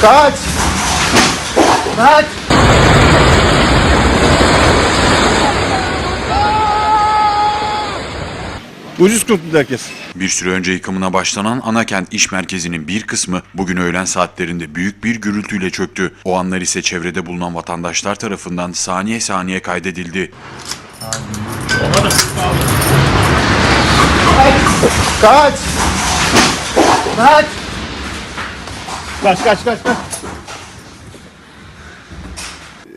Kaç! Kaç! Ucuz kurtuldu herkes. Bir süre önce yıkımına başlanan Anakent İş Merkezi'nin bir kısmı bugün öğlen saatlerinde büyük bir gürültüyle çöktü. O anlar ise çevrede bulunan vatandaşlar tarafından saniye saniye kaydedildi. Kaç! Kaç! Kaç kaç kaç kaç.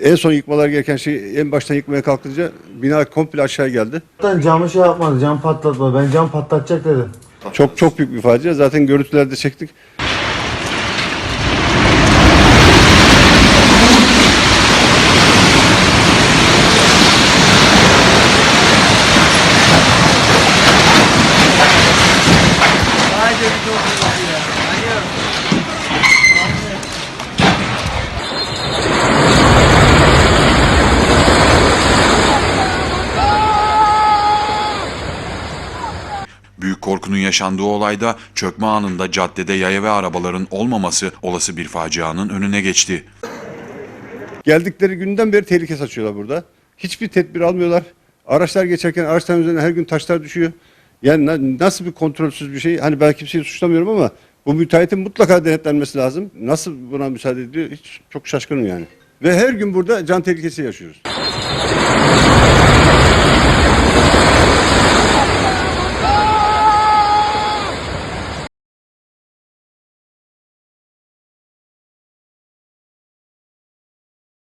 En son yıkmalar gereken şey en baştan yıkmaya kalkınca bina komple aşağı geldi. Zaten camı şey yapmadı, cam patlatmadı. Ben cam patlatacak dedim. Çok çok büyük bir facia. Zaten görüntülerde çektik. Büyük korkunun yaşandığı olayda çökme anında caddede yaya ve arabaların olmaması olası bir facianın önüne geçti. Geldikleri günden beri tehlike saçıyorlar burada. Hiçbir tedbir almıyorlar. Araçlar geçerken araçların üzerine her gün taşlar düşüyor. Yani na- nasıl bir kontrolsüz bir şey? Hani ben kimseyi suçlamıyorum ama bu müteahhitin mutlaka denetlenmesi lazım. Nasıl buna müsaade ediyor? Hiç çok şaşkınım yani. Ve her gün burada can tehlikesi yaşıyoruz.